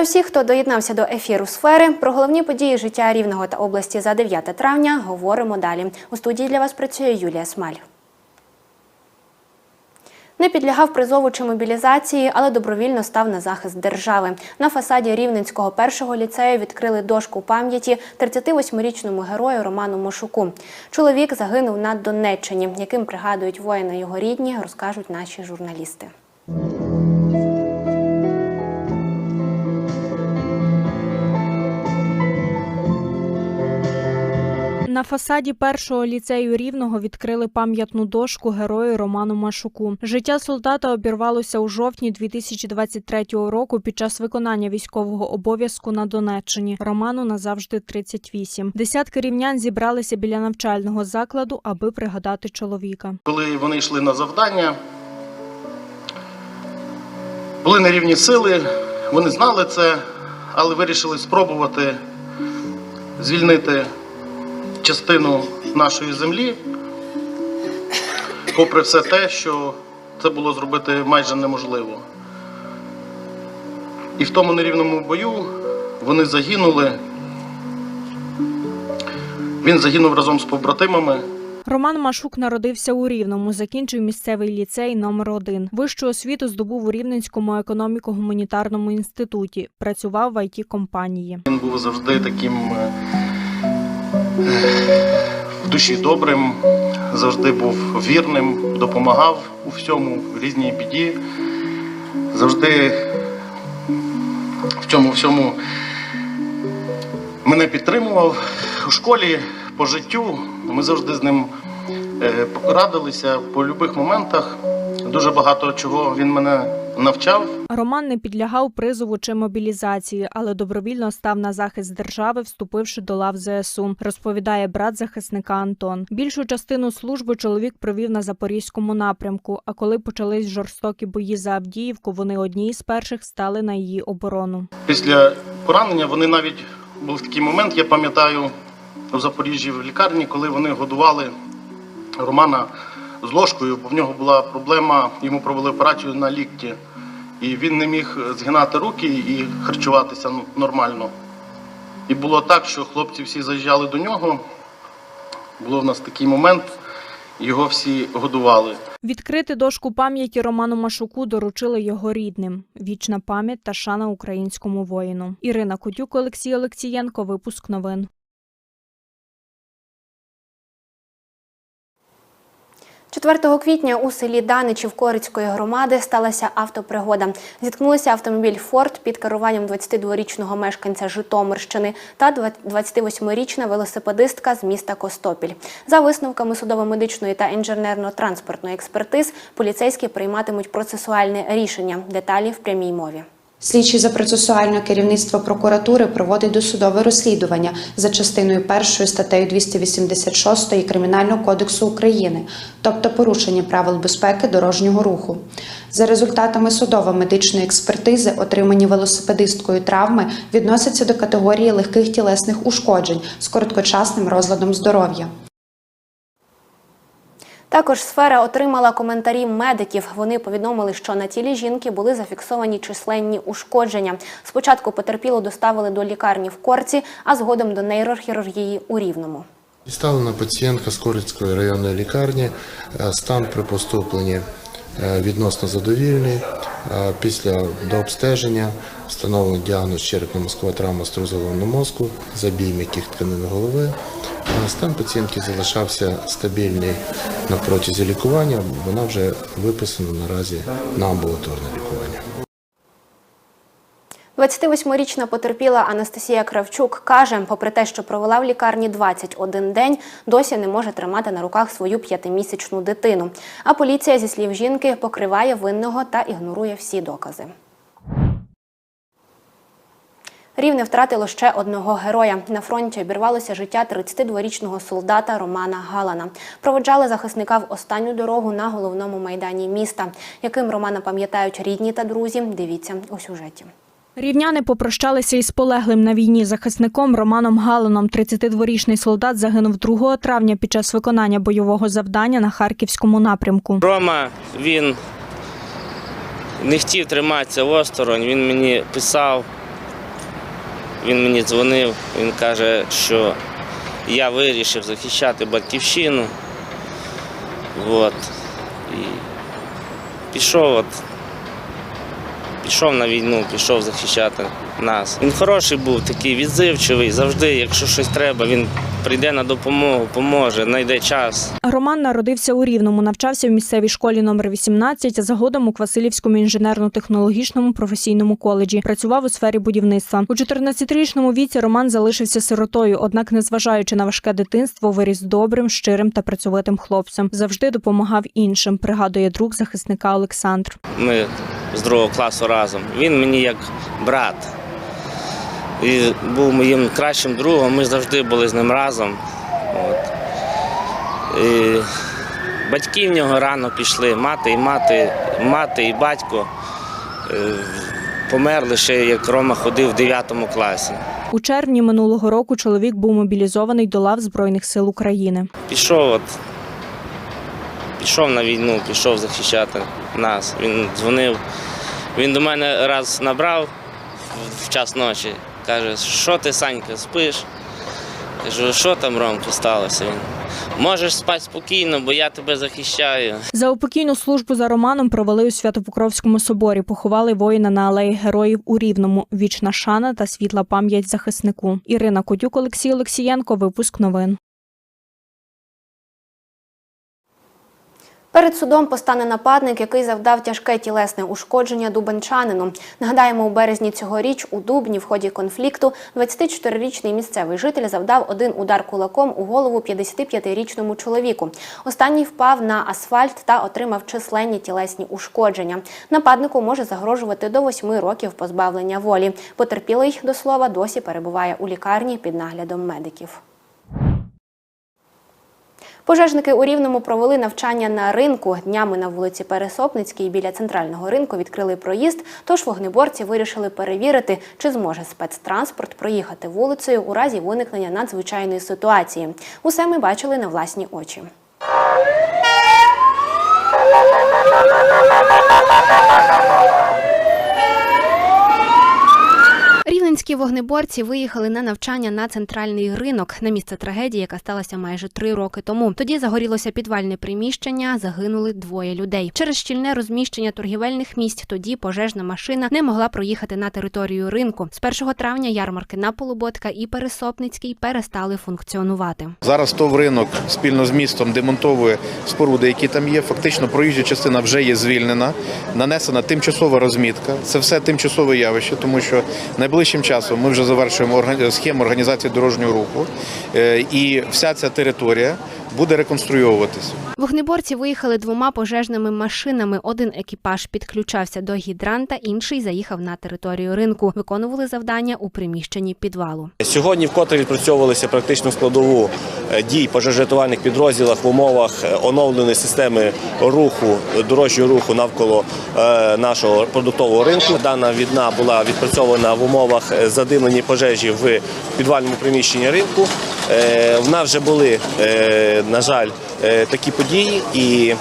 Вітаю всіх, хто доєднався до ефіру сфери. Про головні події життя Рівного та області за 9 травня говоримо далі. У студії для вас працює Юлія Смаль. Не підлягав призову чи мобілізації, але добровільно став на захист держави. На фасаді Рівненського першого ліцею відкрили дошку пам'яті 38-річному герою Роману Мошуку. Чоловік загинув на Донеччині, яким пригадують воїна його рідні, розкажуть наші журналісти. На фасаді першого ліцею рівного відкрили пам'ятну дошку герою Роману Машуку. Життя солдата обірвалося у жовтні 2023 року під час виконання військового обов'язку на Донеччині. Роману назавжди 38. Десятки рівнян зібралися біля навчального закладу, аби пригадати чоловіка. Коли вони йшли на завдання, були нерівні сили, вони знали це, але вирішили спробувати звільнити частину нашої землі, попри все те, що це було зробити майже неможливо. І в тому нерівному бою вони загинули. Він загинув разом з побратимами. Роман Машук народився у Рівному, закінчив місцевий ліцей номер 1 Вищу освіту здобув у Рівненському економіко-гуманітарному інституті. Працював в it компанії. Він був завжди таким е, в душі добрим, завжди був вірним, допомагав у всьому, в різній біді. Завжди в цьому всьому мене підтримував у школі по життю. Ми завжди з ним е, радилися по будь-яких моментах. Дуже багато чого він мене навчав. Роман не підлягав призову чи мобілізації, але добровільно став на захист держави, вступивши до лав ЗСУ, розповідає брат захисника Антон. Більшу частину служби чоловік провів на запорізькому напрямку. А коли почались жорстокі бої за Авдіївку, вони одні з перших стали на її оборону. Після поранення вони навіть був такий момент, я пам'ятаю, у Запоріжжі в лікарні, коли вони годували Романа з ложкою, бо в нього була проблема, йому провели операцію на лікті. І він не міг згинати руки і харчуватися ну, нормально. І було так, що хлопці всі заїжджали до нього. Було в нас такий момент, його всі годували. Відкрити дошку пам'яті Роману Машуку доручили його рідним. Вічна пам'ять та шана українському воїну. Ірина Кутюк, Олексій Олексієнко. Випуск новин. 4 квітня у селі Даничів Корицької громади сталася автопригода. Зіткнулися автомобіль Форд під керуванням 22-річного мешканця Житомирщини та 28-річна велосипедистка з міста Костопіль. За висновками судово-медичної та інженерно-транспортної експертиз, поліцейські прийматимуть процесуальне рішення. Деталі в прямій мові. Слідчий за процесуальне керівництво прокуратури проводить досудове розслідування за частиною 1 статтею 286 Кримінального кодексу України, тобто порушення правил безпеки дорожнього руху. За результатами судово-медичної експертизи, отримані велосипедисткою травми відносяться до категорії легких тілесних ушкоджень з короткочасним розладом здоров'я. Також сфера отримала коментарі медиків. Вони повідомили, що на тілі жінки були зафіксовані численні ушкодження. Спочатку потерпілу доставили до лікарні в Корці, а згодом до нейрохірургії у Рівному. Діставлена пацієнтка з Корицької районної лікарні. Е, Стан при поступленні відносно задовільний. Е, Після дообстеження встановлений діагноз черепно-мозкова травма струзового мозку, забій м'яких тканин голови. Е, Стан пацієнтки залишався стабільний на протязі лікування. Вона вже виписана наразі на амбулаторне лікування. 28-річна потерпіла Анастасія Кравчук каже, попри те, що провела в лікарні 21 день, досі не може тримати на руках свою п'ятимісячну дитину. А поліція, зі слів жінки, покриває винного та ігнорує всі докази. Рівне втратило ще одного героя. На фронті обірвалося життя 32-річного солдата Романа Галана. Проводжали захисника в останню дорогу на головному майдані міста. Яким Романа пам'ятають рідні та друзі, дивіться у сюжеті. Рівняни попрощалися із полеглим на війні захисником Романом Галаном. 32-річний солдат загинув 2 травня під час виконання бойового завдання на харківському напрямку. Рома він не хотів триматися осторонь, він мені писав, Він мені дзвонив, він каже, що я вирішив захищати батьківщину. От. І пішов, от, пішов на війну, пішов захищати нас. Він хороший був, такий відзивчивий, завжди, якщо щось треба, він прийде на допомогу, поможе, знайде час. Роман народився у Рівному, навчався в місцевій школі номер 18, а згодом у Квасилівському інженерно-технологічному професійному коледжі. Працював у сфері будівництва. У 14-річному віці Роман залишився сиротою, однак, незважаючи на важке дитинство, виріс добрим, щирим та працьовитим хлопцем. Завжди допомагав іншим, пригадує друг захисника Олександр. Ми з другого класу разом. Він мені як брат. І був моїм кращим другом, ми завжди були з ним разом. От. І батьки в нього рано пішли, мати і мати, мати і батько е, померли ще, як Рома ходив в 9 класі. У червні минулого року чоловік був мобілізований до лав Збройних сил України. Пішов, от, пішов на війну, пішов захищати нас. Він дзвонив. Він до мене раз набрав в час ночі. Каже, що ти, Санька, спиш? Кажу, що там, Ромки, сталося? Можеш спати спокійно, бо я тебе захищаю. За упокійну службу за Романом провели у Свято-Покровському соборі. Поховали воїна на алеї героїв у Рівному. Вічна шана та світла пам'ять захиснику. Ірина Котюк, Олексій Олексієнко. Випуск новин. Перед судом постане нападник, який завдав тяжке тілесне ушкодження дубенчанину. Нагадаємо, у березні цьогоріч у Дубні в ході конфлікту 24-річний місцевий житель завдав один удар кулаком у голову 55-річному чоловіку. Останній впав на асфальт та отримав численні тілесні ушкодження. Нападнику може загрожувати до 8 років позбавлення волі. Потерпілий до слова досі перебуває у лікарні під наглядом медиків. Пожежники у Рівному провели навчання на ринку. Днями на вулиці Пересопницькій біля центрального ринку відкрили проїзд, тож вогнеборці вирішили перевірити, чи зможе спецтранспорт проїхати вулицею у разі виникнення надзвичайної ситуації. Усе ми бачили на власні очі. Рівненські вогнеборці виїхали на навчання на центральний ринок на місце трагедії, яка сталася майже три роки тому. Тоді загорілося підвальне приміщення, загинули двоє людей. Через щільне розміщення торгівельних місць тоді пожежна машина не могла проїхати на територію ринку. З 1 травня ярмарки на Полуботка і Пересопницький перестали функціонувати. Зараз ТОВ ринок спільно з містом демонтовує споруди, які там є. Фактично, проїжджа частина вже є звільнена, нанесена тимчасова розмітка. Це все тимчасове явище, тому що найближчим часом ми вже завершуємо схему організації дорожнього руху, е, і вся ця територія буде реконструйовуватися. Вогнеборці виїхали двома пожежними машинами. Один екіпаж підключався до гідранта, інший заїхав на територію ринку. Виконували завдання у приміщенні підвалу. Сьогодні вкотре відпрацьовувалися практично складову е, дій пожежрятувальних підрозділах в умовах е, оновленої системи руху, дорожнього руху навколо е, нашого продуктового ринку. Дана відна була відпрацьована в умовах задимлені пожежі в підвальному приміщенні ринку. Е, В нас вже були, е, на жаль, е, такі події, і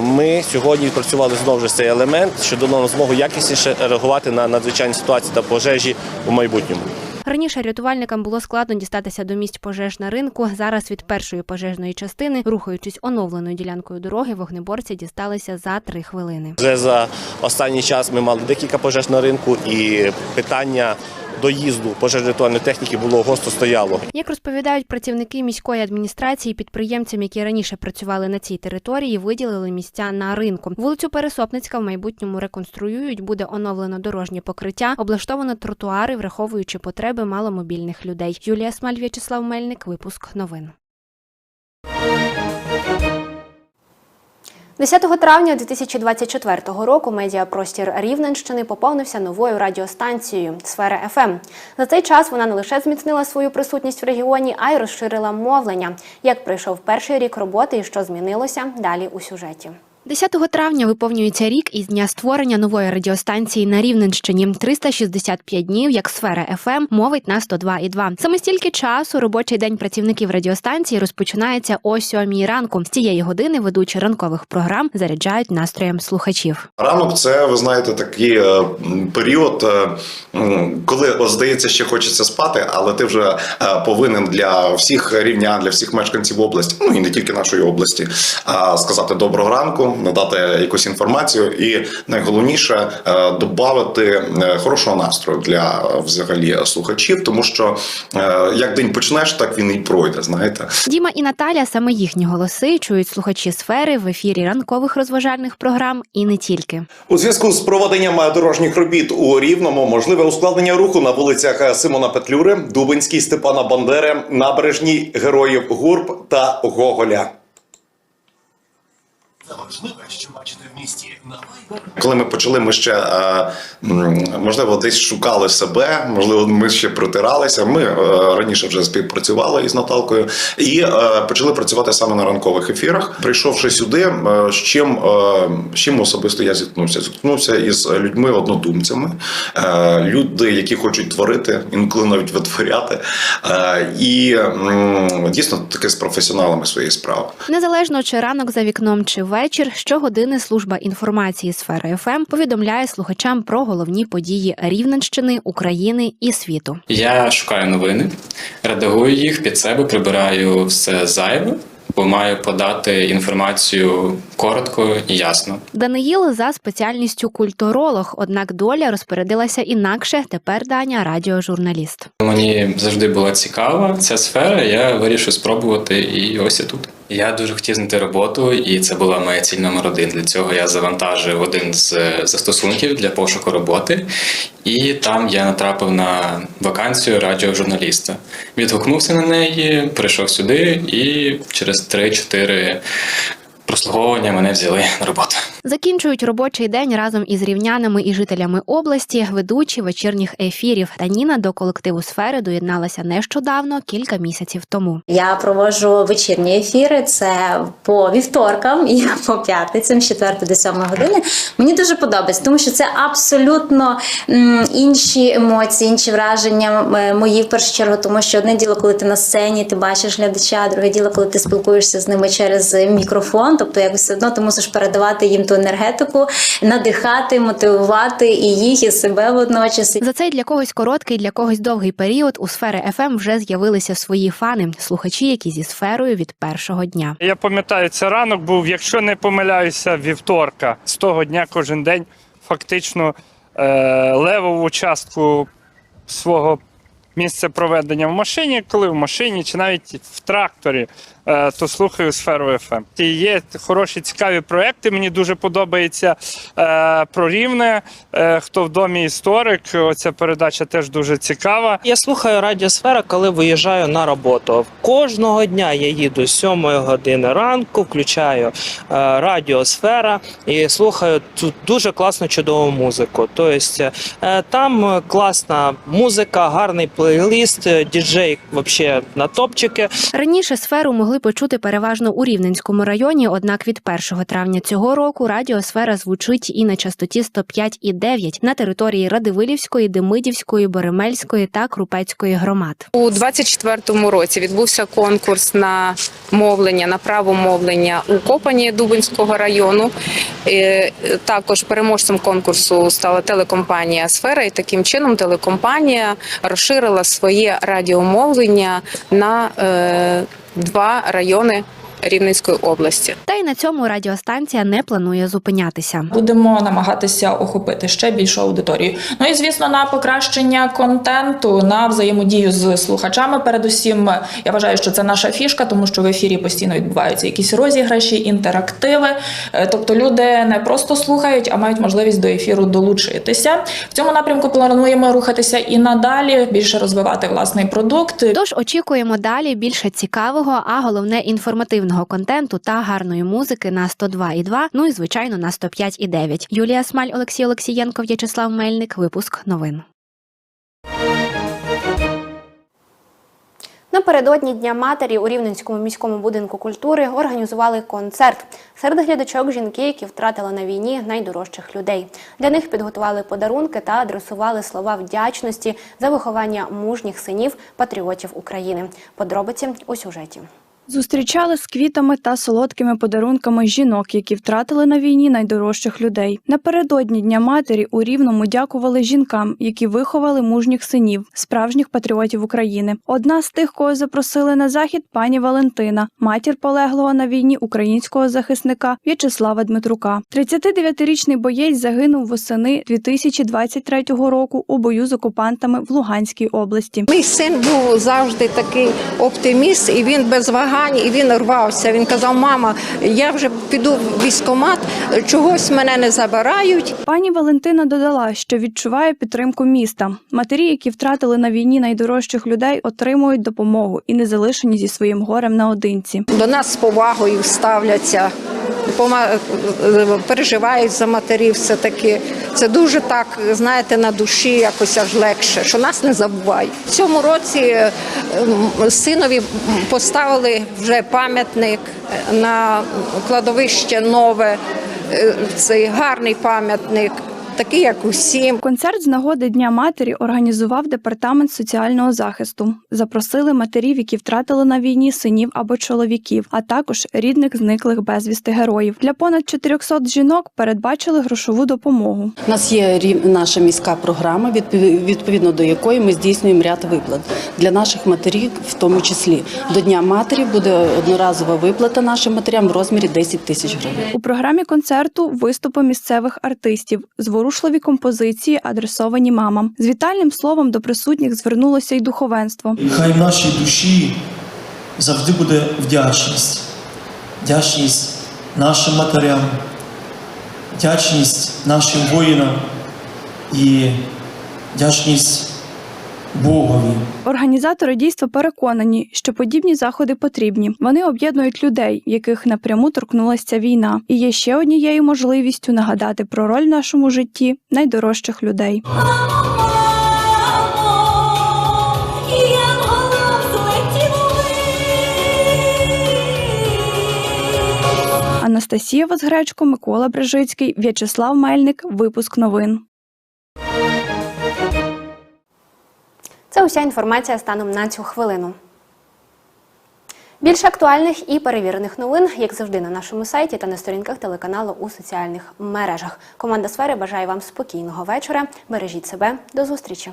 ми сьогодні відпрацювали знову ж цей елемент, що дало нам змогу якісніше реагувати на надзвичайні ситуації та пожежі в майбутньому. Раніше рятувальникам було складно дістатися до місць пожеж на ринку. Зараз від першої пожежної частини, рухаючись оновленою ділянкою дороги, вогнеборці дісталися за три хвилини. Вже за останній час ми мали декілька пожеж на ринку, і питання доїзду пожежно-рятувальної техніки було гостро стояло. Як розповідають працівники міської адміністрації, підприємцям, які раніше працювали на цій території, виділили місця на ринку. Вулицю Пересопницька в майбутньому реконструюють, буде оновлено дорожнє покриття, облаштовано тротуари, враховуючи потреби маломобільних людей. Юлія Смаль, В'ячеслав Мельник, випуск новин. 10 травня 2024 року медіапростір Рівненщини поповнився новою радіостанцією Сфера ФМ. За цей час вона не лише зміцнила свою присутність в регіоні, а й розширила мовлення. Як пройшов перший рік роботи і що змінилося далі у сюжеті. 10 травня виповнюється рік із дня створення нової радіостанції на Рівненщині. 365 днів, як сфера ФМ, мовить на 102,2. Саме стільки часу робочий день працівників радіостанції розпочинається о 7 ранку. З цієї години ведучі ранкових програм заряджають настроєм слухачів. Ранок це, ви знаєте, такий е, період, е, коли здається, ще хочеться спати, але ти вже е, повинен для всіх рівнян, для всіх мешканців області, ну і не тільки нашої області, сказати доброго ранку, надати якусь інформацію, і найголовніше додати хорошого настрою для е, взагалі слухачів, тому що е, як день почнеш, так він і пройде. Знаєте. Діма і Наталя саме їхні голоси чують слухачі сфери в ефірі ранкових розважальних програм і не тільки. У зв'язку з проведенням дорожніх робіт у Рівному можливе ускладнення руху на вулицях Симона Петлюри, Дубинській, Степана Бандери, набережній Героїв Гурб та Гоголя. Możliwość macie Коли ми почали, ми ще е, можливо десь шукали себе, можливо, ми ще протиралися. Ми е, раніше вже співпрацювали із Наталкою і е, почали працювати саме на ранкових ефірах. Прийшовши сюди, з чим з чим особисто я зіткнувся? Зіткнувся із людьми однодумцями, люди, які хочуть творити, інколи навіть витворяти, і дійсно таки з професіоналами своєї справи. Незалежно чи ранок за вікном, чи вечір, щогодини служба інформації сфери ФМ повідомляє слухачам про головні події Рівненщини, України і світу. Я шукаю новини, редагую їх під себе, прибираю все зайве, бо маю подати інформацію коротко і ясно. Даниїл за спеціальністю культуролог, однак доля розпорядилася інакше. Тепер Даня радіожурналіст. Мені завжди була цікава ця сфера. Я вирішив спробувати, і ось я тут. Я дуже хотів знайти роботу, і це була моя ціль номер один. Для цього я завантажив один з е, застосунків для пошуку роботи, і там я натрапив на вакансію радіожурналіста. Відгукнувся на неї, прийшов сюди, і через 3-4 прослуговування мене взяли на роботу. Закінчують робочий день разом із рівнянами і жителями області, ведучі вечірніх ефірів. Таніна до колективу сфери доєдналася нещодавно, кілька місяців тому. Я проводжу вечірні ефіри. Це по вівторкам і по п'ятницям, з 4 до 7 години. Мені дуже подобається, тому що це абсолютно інші емоції, інші враження е, мої в першу чергу, тому що одне діло, коли ти на сцені, ти бачиш глядача, друге діло, коли ти спілкуєшся з ними через мікрофон. Тобто, якось все одно ти мусиш передавати їм ту енергетику, надихати, мотивувати і їх, і себе водночас. За цей для когось короткий, для когось довгий період у сфери ФМ вже з'явилися свої фани, слухачі, які зі сферою від першого дня. Я пам'ятаю, це ранок був, якщо не помиляюся, вівторка. З того дня кожен день фактично е, левову частку свого місця проведення в машині, коли в машині чи навіть в тракторі, то слухаю сферу ФМ. І є хороші цікаві проекти. Мені дуже подобається е, про рівне. Е, хто в домі історик. Оця передача теж дуже цікава. Я слухаю радіосфера, коли виїжджаю на роботу. Кожного дня я їду з 7 години ранку, включаю е, радіосфера і слухаю тут дуже класну чудову музику. Тобто е, там класна музика, гарний плейліст, е, діджей взагалі на топчики. Раніше сферу могли почути переважно у Рівненському районі, однак від 1 травня цього року радіосфера звучить і на частоті 105,9 на території Радивилівської, Демидівської, Боремельської та Крупецької громад. У 24-му році відбувся конкурс на мовлення, на право мовлення у Копані Дубинського району. Е, Також переможцем конкурсу стала телекомпанія Сфера, і таким чином телекомпанія розширила своє радіомовлення на е, два райони Рівненської області. Та й на цьому радіостанція не планує зупинятися. Будемо намагатися охопити ще більшу аудиторію. Ну і звісно, на покращення контенту, на взаємодію з слухачами. Передусім, я вважаю, що це наша фішка, тому що в ефірі постійно відбуваються якісь розіграші, інтерактиви. Е, Тобто люди не просто слухають, а мають можливість до ефіру долучитися. В цьому напрямку плануємо рухатися і надалі, більше розвивати власний продукт. Тож очікуємо далі більше цікавого, а головне інформативного контенту та гарної музики на 102,2, ну і звичайно на 105,9. Юлія Смаль, Олексій Олексієнко, В'ячеслав Мельник. Випуск новин. Напередодні Дня матері у Рівненському міському будинку культури організували концерт. Серед глядачок жінки, які втратили на війні найдорожчих людей. Для них підготували подарунки та адресували слова вдячності за виховання мужніх синів патріотів України. Подробиці у сюжеті. Зустрічали з квітами та солодкими подарунками жінок, які втратили на війні найдорожчих людей. Напередодні Дня матері у Рівному дякували жінкам, які виховали мужніх синів, справжніх патріотів України. Одна з тих, кого запросили на захід, пані Валентина, матір полеглого на війні українського захисника В'ячеслава Дмитрука. 39-річний боєць загинув восени 2023 року у бою з окупантами в Луганській області. Мій син був завжди такий оптиміст, і він без вагань, і він рвався. Він казав: мама, я вже піду в військомат, чогось мене не забирають. Пані Валентина додала, що відчуває підтримку міста. Матері, які втратили на війні найдорожчих людей, отримують допомогу і не залишені зі своїм горем наодинці. До нас з повагою ставляться, переживають за матерів. Все таки це дуже так, знаєте, на душі якось аж легше, що нас не забувають. В цьому році е, синові поставили вже пам'ятник на кладовище нове. Е, Цей гарний пам'ятник, такий, як усім. Концерт з нагоди Дня матері організував департамент соціального захисту. Запросили матерів, які втратили на війні синів або чоловіків, а також рідних зниклих безвісти героїв. Для понад 400 жінок передбачили грошову допомогу. У нас є наша міська програма, відпов- відповідно до якої ми здійснюємо ряд виплат для наших матерів, в тому числі до Дня матері буде одноразова виплата нашим матерям в розмірі 10 тисяч гривень. У програмі концерту виступи місцевих артистів, зворушливі композиції, адресовані мамам. З вітальним словом до присутніх звернулося й духовенство. Хай в нашій душі завжди буде вдячність. Вдячність нашим матерям, вдячність нашим воїнам і вдячність Богові. Організатори дійства переконані, що подібні заходи потрібні. Вони об'єднують людей, яких напряму торкнулася війна, і є ще однією можливістю нагадати про роль в нашому житті найдорожчих людей. Анастасія Возгречко, Микола Брижицький, В'ячеслав Мельник. Випуск новин. Це уся інформація станом на цю хвилину. Більше актуальних і перевірених новин, як завжди, на нашому сайті та на сторінках телеканалу у соціальних мережах. Команда сфери бажає вам спокійного вечора. Бережіть себе. До зустрічі.